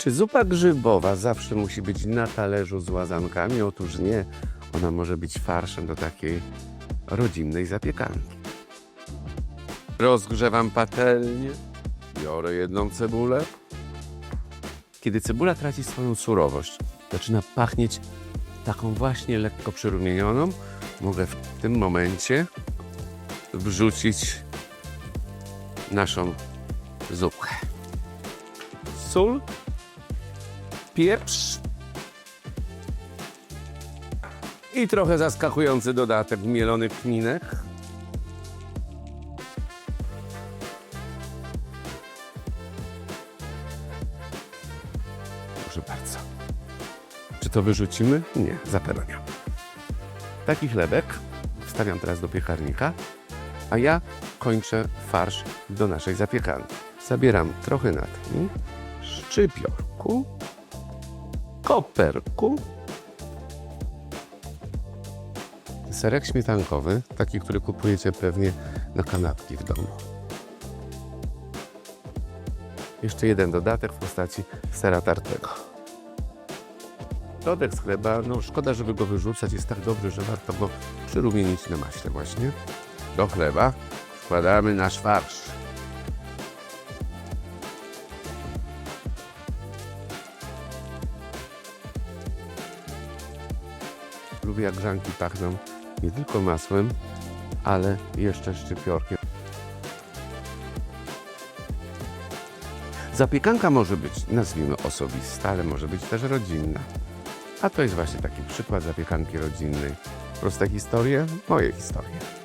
Czy zupa grzybowa zawsze musi być na talerzu z łazankami? Otóż nie. Ona może być farszem do takiej rodzinnej zapiekanki. Rozgrzewam patelnię, biorę jedną cebulę. Kiedy cebula traci swoją surowość, zaczyna pachnieć taką właśnie lekko przyrumienioną, mogę w tym momencie wrzucić naszą zupkę. Sól, pieprz i trochę zaskakujący dodatek mielony kminek. Proszę bardzo. Czy to wyrzucimy? Nie, zapewne nie. Taki chlebek wstawiam teraz do piekarnika, a ja kończę farsz do naszej zapiekanki. Zabieram trochę natchni, szczypiorku, koperku, serek śmietankowy, taki, który kupujecie pewnie na kanapki w domu. Jeszcze jeden dodatek w postaci sera tartego. Dodek z chleba, no szkoda, żeby go wyrzucać, jest tak dobry, że warto go przyrumienić na maśle właśnie. Do chleba wkładamy nasz farsz. Lubię jak grzanki pachną nie tylko masłem, ale jeszcze szczypiorkiem. Zapiekanka może być, nazwijmy osobista, ale może być też rodzinna. A to jest właśnie taki przykład zapiekanki rodzinnej. Proste historie, moje historie.